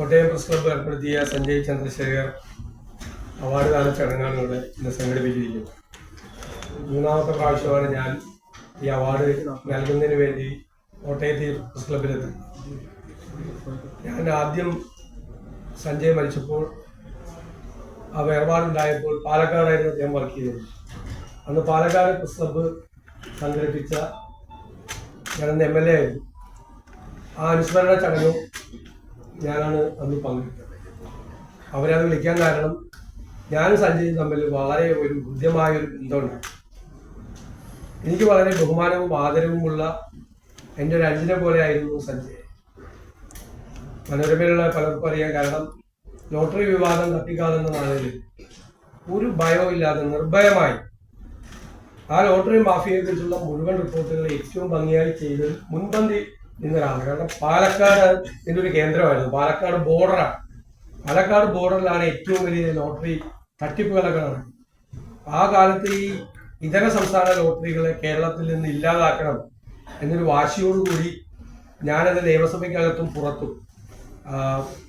Kottayam press club ഏർപ്പെടുത്തിയ Sanjay Chandrasekhar award ദാന ചടങ്ങാണ് ഇവിടെ ഇന്ന് സംഘടിപ്പിച്ചിരിക്കുന്നത്. മൂന്നാമത്തെ പ്രാവശ്യമാണ് ഞാൻ ഈ അവാർഡ് നൽകുന്നതിന് വേണ്ടി കോട്ടയത്തെ പ്രസ് ക്ലബിലെത്തി ഞാൻ ആദ്യം സഞ്ജയ് മരിച്ചപ്പോൾ ആ വേർപാടുണ്ടായപ്പോൾ പാലക്കാടായിരുന്നു അദ്ദേഹം വർക്ക് ചെയ്തത്. അന്ന് പാലക്കാട് പ്രസ് ക്ലബ്ബ് സംഘടിപ്പിച്ച ഞാനന്ന് എം എൽ എ ആയിരുന്നു. ആ അനുസ്മരണ ചടങ്ങും ഞാനാണ് അന്ന് പങ്കെടുത്തത്. അവരത് വിളിക്കാൻ കാരണം ഞാനും സഞ്ജയും തമ്മിൽ വളരെ ഒരു ഹൃദ്യമായ ഒരു ബന്ധമുണ്ട്. എനിക്ക് വളരെ ബഹുമാനവും ആദരവുമുള്ള എന്റെ ഒരു അഞ്ചിനെ പോലെ ആയിരുന്നു സഞ്ജയ്. മനോരമയിലുള്ള പലർക്കും അറിയാൻ കാരണം ലോട്ടറി വിവാദം തട്ടിക്കാതെന്ന നാളിൽ ഒരു ഭയവും ഇല്ലാതെ നിർഭയമായി. ആ ലോട്ടറി മാഫിയെക്കുറിച്ചുള്ള മുഴുവൻ റിപ്പോർട്ടുകൾ ഏറ്റവും ഭംഗിയായി ചെയ്ത് മുൻപന്തി നിന്നൊരാളാണ് കാരണം പാലക്കാട് ഇതിന്റെ ഒരു കേന്ദ്രമായിരുന്നു. പാലക്കാട് ബോർഡറാണ് പാലക്കാട് ബോർഡറിലാണ് ഏറ്റവും വലിയ ലോട്ടറി തട്ടിപ്പുകളൊക്കെ നടക്കുന്നത്. ആ കാലത്ത് ഈ ഇതര സംസ്ഥാന ലോട്ടറികളെ കേരളത്തിൽ നിന്ന് ഇല്ലാതാക്കണം എന്നൊരു വാശിയോടുകൂടി ഞാനത് നിയമസഭയ്ക്കകത്തും പുറത്തും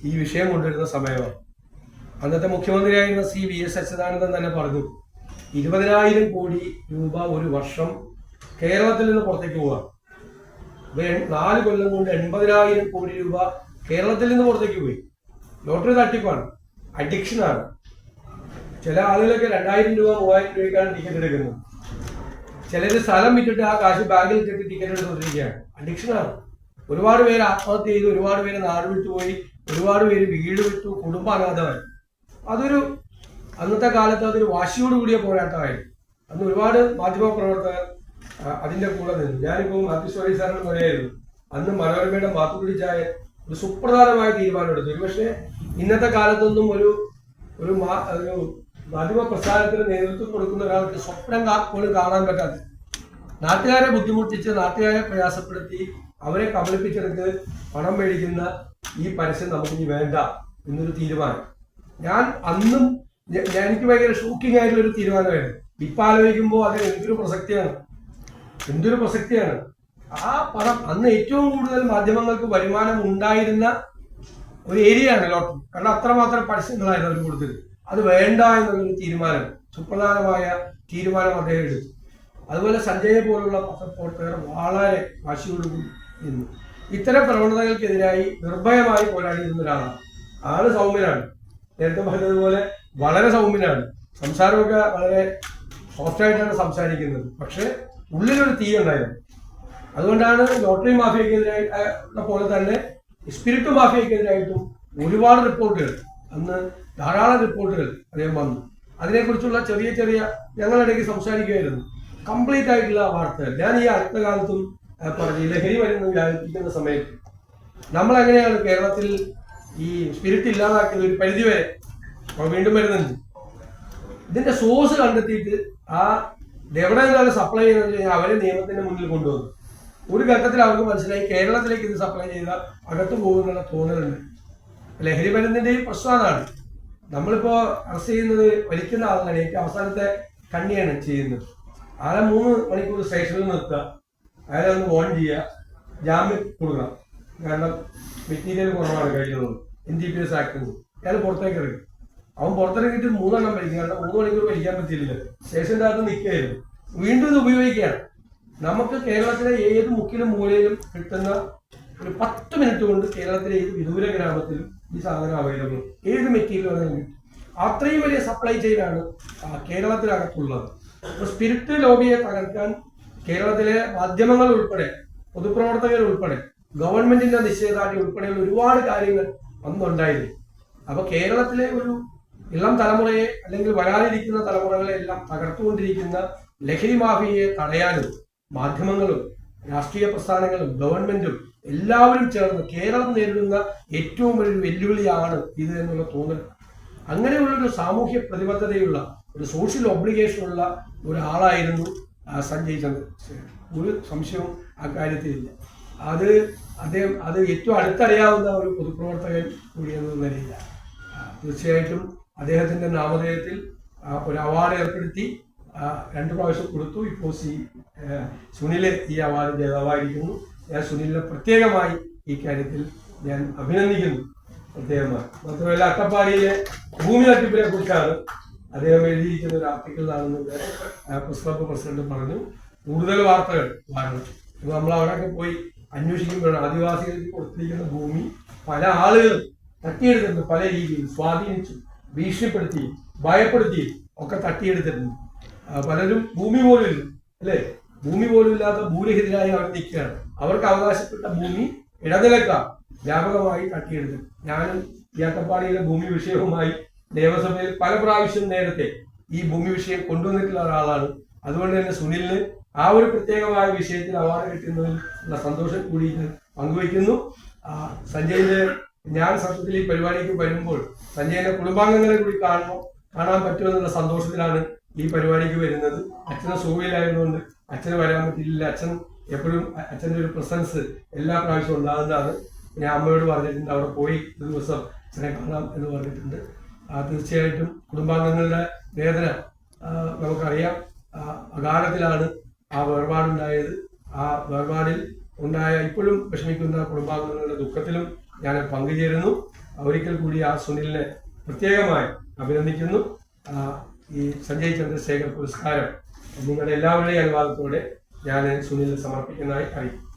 ഈ വിഷയം കൊണ്ടുവരുന്ന സമയമാണ്. അന്നത്തെ മുഖ്യമന്ത്രിയായിരുന്ന സി വി എസ് അച്യുതാനന്ദൻ തന്നെ പറഞ്ഞു ഇരുപതിനായിരം കോടി രൂപ ഒരു വർഷം കേരളത്തിൽ നിന്ന് പുറത്തേക്ക് പോവാ. നാല് കൊല്ലം കൊണ്ട് എൺപതിനായിരം കോടി രൂപ കേരളത്തിൽ നിന്ന് പുറത്തേക്ക് പോയി. ലോട്ടറി തട്ടിപ്പാണ്. അഡിക്ഷനാണ് ചില ആളുകളൊക്കെ രണ്ടായിരം രൂപ മൂവായിരം രൂപയ്ക്കാണ് ടിക്കറ്റ് എടുക്കുന്നത്. ചിലര് സ്ഥലം വിറ്റിട്ട് ആ കാശ് ബാങ്കിൽ ഇട്ടിട്ട് ടിക്കറ്റ് എടുത്തുകൊണ്ടിരിക്കുകയാണ്. അഡിക്ഷനാണ് ഒരുപാട് പേര് ആത്മഹത്യ ചെയ്തു ഒരുപാട് പേര് നാട് വിട്ടുപോയി ഒരുപാട് പേര് വീട് വിട്ടു. കുടുംബ അനാഥമായി. അതൊരു അന്നത്തെ കാലത്ത് അതൊരു വാശിയോട് കൂടിയ പോരാട്ടമായിരുന്നു. അന്ന് ഒരുപാട് മാധ്യമ പ്രവർത്തകർ അതിന്റെ കൂടെ നിന്നു. ഞാനിപ്പോ സോറി സാറിന് പറയായിരുന്നു. അന്ന് മനോരമയുടെ മാത്തുക്കുടി ചായ ഒരു സുപ്രധാനമായ തീരുമാനമെടുത്തു. ഒരുപക്ഷെ ഇന്നത്തെ കാലത്തൊന്നും ഒരു ഒരു മാധ്യമ പ്രസ്ഥാനത്തിന് നേതൃത്വം കൊടുക്കുന്ന ഒരാൾക്ക് സ്വപ്നം പോലും കാണാൻ പറ്റാത്ത നാട്ടുകാരെ ബുദ്ധിമുട്ടിച്ച് നാട്ടുകാരെ പ്രയാസപ്പെടുത്തി അവരെ കബളിപ്പിച്ചെടുത്ത് പണം മേടിക്കുന്ന ഈ പരസ്യം നമുക്ക് ഇനി വേണ്ട എന്നൊരു തീരുമാനം. ഞാൻ അന്നും എനിക്ക് ഭയങ്കര ഷോക്കിംഗ് ആയിട്ടുള്ള ഒരു തീരുമാനമായിരുന്നു. ഇപ്പൊ ആലോചിക്കുമ്പോൾ അതിന് എന്തൊരു പ്രസക്തിയാണ്. എന്തൊരു പ്രസക്തിയാണ്? ആ പണം അന്ന് ഏറ്റവും കൂടുതൽ മാധ്യമങ്ങൾക്ക് വരുമാനം ഉണ്ടായിരുന്ന ഒരു ഏരിയ ആണ് ലോട്ടറി. കാരണം അത്രമാത്രം പരസ്യങ്ങളായിരുന്നു അവർ കൊടുത്തത്. അത് വേണ്ട എന്നുള്ളൊരു തീരുമാനം സുപ്രധാനമായ തീരുമാനം അദ്ദേഹം എടുത്തു. അതുപോലെ സഞ്ജയെ പോലുള്ള പത്രപ്രവർത്തകർ വളരെ വാശിയോടുകൂടി നിന്നു. ഇത്തരം പ്രവണതകൾക്കെതിരായി നിർഭയമായി പോരാടിയിരുന്ന ഒരാളാണ്. ആൾ സൗമ്യനാണ്. നേരത്തെ പറഞ്ഞതുപോലെ വളരെ സൗമ്യനാണ്. സംസാരമൊക്കെ വളരെ സോഫ്റ്റായിട്ടാണ് സംസാരിക്കുന്നത്. പക്ഷെ ഉള്ളിലൊരു തീ ഉണ്ടായിരുന്നു അതുകൊണ്ടാണ് ലോട്ടറി മാഫിയക്കെതിരായി ആ, പോലെ തന്നെ സ്പിരിറ്റ് മാഫിയക്കെതിരായിട്ടും ഒരുപാട് റിപ്പോർട്ടുകൾ അന്ന് ധാരാളം റിപ്പോർട്ടുകൾ അദ്ദേഹം വന്നു. അതിനെക്കുറിച്ചുള്ള ചെറിയ ചെറിയ ഞങ്ങളിടയ്ക്ക് സംസാരിക്കുമായിരുന്നു കംപ്ലീറ്റ് ആയിട്ടുള്ള വാർത്തകൾ. ഞാൻ ഈ അടുത്ത കാലത്തും പറഞ്ഞു ലഹരി മരുന്ന് വ്യാപിപ്പിക്കുന്ന സമയത്ത് നമ്മൾ എങ്ങനെയാണ് കേരളത്തിൽ ഈ സ്പിരിറ്റ് ഇല്ലാതാക്കുന്ന ഒരു പരിധി വരെ വീണ്ടും വരുന്നുണ്ട്. ഇതിന്റെ സോഴ്സ് കണ്ടെത്തിയിട്ട് ആ എവിടെ നിന്നാണ് സപ്ലൈ ചെയ്യുന്നത് കഴിഞ്ഞാൽ അവരെ നിയമത്തിന്റെ മുന്നിൽ കൊണ്ടുവന്നു. ഒരു ഘട്ടത്തിൽ അവർക്ക് മനസ്സിലായി കേരളത്തിലേക്ക് ഇത് സപ്ലൈ ചെയ്താൽ അകത്തു പോകുന്നുള്ള തോന്നലുണ്ട്. ലഹരി മരുന്നിന്റെ ഈ പ്രശ്നമാണ് നമ്മളിപ്പോ അറസ്റ്റ് ചെയ്യുന്നത് വലിക്കുന്ന ആളാണ് ഏറ്റവും അവസാനത്തെ കണ്ണിയാണ് ചെയ്യുന്നത്. ആളെ മൂന്ന് മണിക്കൂർ സ്റ്റേഷനിൽ നിർത്തുക. അയാളെ ഒന്ന് ഓൺ ചെയ്യുക. ജാമ്യം കൊടുക്കണം. കാരണം മെറ്റീരിയൽ കുറവാണ് കഴിഞ്ഞത് N D P S act അയാൾ പുറത്തേക്ക് ഇറങ്ങി. അവൻ പുറത്തിറങ്ങിയിട്ട് മൂന്നെണ്ണം വലിക്കും കാരണം മൂന്ന് മണിക്കൂർ വലിക്കാൻ പറ്റിയില്ല സ്റ്റേഷന്റെ അകത്ത് നിൽക്കുകയായിരുന്നു. വീണ്ടും ഇത് ഉപയോഗിക്കുകയാണ്. നമുക്ക് കേരളത്തിലെ ഏത് മുക്കിലും മൂലയിലും കിട്ടുന്ന ഒരു പത്ത് മിനിറ്റ് കൊണ്ട് കേരളത്തിലെ ഏത് വിദൂര ഗ്രാമത്തിലും ഈ സാധനം അവൈലബിൾ ഏത് മെറ്റീരിയൽ വേണമെങ്കിലും. അത്രയും വലിയ സപ്ലൈ ചെയിനാണ് കേരളത്തിനകത്തുള്ളത്. അപ്പൊ സ്പിരിറ്റ് ലോബിയെ തകർക്കാൻ കേരളത്തിലെ മാധ്യമങ്ങൾ ഉൾപ്പെടെ പൊതുപ്രവർത്തകർ ഉൾപ്പെടെ ഗവൺമെന്റിന്റെ നിശ്ചയദാർഢ്യം ഉൾപ്പെടെയുള്ള ഒരുപാട് കാര്യങ്ങൾ അന്നുണ്ടായിരുന്നു. അപ്പൊ കേരളത്തിലെ ഒരു ഇളം തലമുറയെ അല്ലെങ്കിൽ വരാനിരിക്കുന്ന തലമുറകളെ എല്ലാം തകർത്തുകൊണ്ടിരിക്കുന്ന ലഹരി മാഫിയയെ തടയാനും മാധ്യമങ്ങളും രാഷ്ട്രീയ പ്രസ്ഥാനങ്ങളും ഗവൺമെന്റും എല്ലാവരും ചേർന്ന് കേരളം നേരിടുന്ന ഏറ്റവും വലിയൊരു വെല്ലുവിളിയാണ് ഇത് എന്നുള്ള തോന്നൽ. അങ്ങനെയുള്ളൊരു സാമൂഹ്യ പ്രതിബദ്ധതയുള്ള ഒരു സോഷ്യൽ ഒബ്ലിഗേഷൻ ഉള്ള ഒരാളായിരുന്നു സഞ്ജയ് ചന്ദ്രശേഖർ ഒരു സംശയവും അക്കാര്യത്തിലില്ല അത് അദ്ദേഹം അത് ഏറ്റവും അടുത്തറിയാവുന്ന ഒരു പൊതുപ്രവർത്തകൻ നിലയിലാണ്. ആ, തീർച്ചയായിട്ടും അദ്ദേഹത്തിന്റെ നാമധേയത്തിൽ ഒരു അവാർഡ് ഏർപ്പെടുത്തി രണ്ട് പ്രാവശ്യം കൊടുത്തു. ഇപ്പോൾ സി സുനിൽ ഈ അവാർഡ് ജേതാവായിരിക്കുന്നു. ഞാൻ സുനിലിനെ പ്രത്യേകമായി ഈ കാര്യത്തിൽ ഞാൻ അഭിനന്ദിക്കുന്നു പ്രത്യേകമായി മാത്രമല്ല അട്ടപ്പാടിയിലെ ഭൂമി തട്ടിപ്പിനെ കുറിച്ചാണ് അദ്ദേഹം എഴുതിയിരിക്കുന്ന ഒരു ആർട്ടിക്കിളിലാണെന്ന് പ്രസ് ക്ലബ് പ്രസിഡന്റ് പറഞ്ഞു. കൂടുതൽ വാർത്തകൾ വരണം ഇപ്പൊ നമ്മൾ അവിടെയൊക്കെ പോയി അന്വേഷിക്കുമ്പോഴാണ് ആദിവാസികൾക്ക് കൊടുത്തിരിക്കുന്ന ഭൂമി പല ആളുകളും തട്ടിയെടുത്തിട്ടുണ്ട് പല രീതിയിൽ സ്വാധീനിച്ചു. ഭീഷണിപ്പെടുത്തി ഭയപ്പെടുത്തി ഒക്കെ തട്ടിയെടുത്തിട്ടുണ്ട്. ആ, പലരും ഭൂമി പോലും ഇല്ല അല്ലേ? ഭൂമി പോലും ഇല്ലാത്ത ഭൂരഹിതരായി അവർ നിൽക്കുകയാണ്. അവർക്ക് അവകാശപ്പെട്ട ഭൂമി ഇടനിലക്കാർ വ്യാപകമായി തട്ടിയെടുത്തു ഞാനും ഈ അട്ടപ്പാടിയിലെ ഭൂമി വിഷയവുമായി നിയമസഭയിൽ പല പ്രാവശ്യം നേരത്തെ ഈ ഭൂമി വിഷയം കൊണ്ടുവന്നിട്ടുള്ള ഒരാളാണ്. അതുകൊണ്ട് തന്നെ സുനിലിന് ആ ഒരു പ്രത്യേകമായ വിഷയത്തിൽ അവാർഡ് കിട്ടുന്നതിൽ ഉള്ള സന്തോഷം കൂടി പങ്കുവയ്ക്കുന്നു. സഞ്ജയിന്റെ ഞാൻ സത്യത്തിൽ ഈ പരിപാടിക്ക് വരുമ്പോൾ സഞ്ജയന്റെ കുടുംബാംഗങ്ങളെ കൂടി കാണുമ്പോൾ കാണാൻ പറ്റുമെന്നുള്ള സന്തോഷത്തിലാണ് ഈ പരിപാടിക്ക് വരുന്നത്. അച്ഛന് സുഖമില്ലായതുകൊണ്ട് അച്ഛന് വരാൻ പറ്റിയില്ല അച്ഛൻ എപ്പോഴും അച്ഛന്റെ ഒരു പ്രസൻസ് എല്ലാ പ്രാവശ്യവും ഉണ്ടാകുന്നതാണ്. ഞാൻ അമ്മയോട് പറഞ്ഞിട്ടുണ്ട് അവിടെ പോയി ഒരു ദിവസം അച്ഛനെ കാണാം എന്ന് പറഞ്ഞിട്ടുണ്ട്. തീർച്ചയായിട്ടും കുടുംബാംഗങ്ങളുടെ വേദന നമുക്കറിയാം. അകാലത്തിലാണ് ആ വേർപാടുണ്ടായത്. ആ വേർപാടിൽ ഉണ്ടായ ഇപ്പോഴും വിഷമിക്കുന്ന കുടുംബാംഗങ്ങളുടെ ദുഃഖത്തിലും ഞാൻ പങ്കുചേരുന്നു. ഒരിക്കൽ കൂടി ആ സുനിലിനെ പ്രത്യേകമായി അഭിനന്ദിക്കുന്നു. ഈ സഞ്ജയ് ചന്ദ്രശേഖർ പുരസ്കാരം നിങ്ങളുടെ എല്ലാവരുടെയും അനുവാദത്തോടെ ഞാൻ സുനിലിന് സമർപ്പിക്കുന്നതായി അറിയിക്കും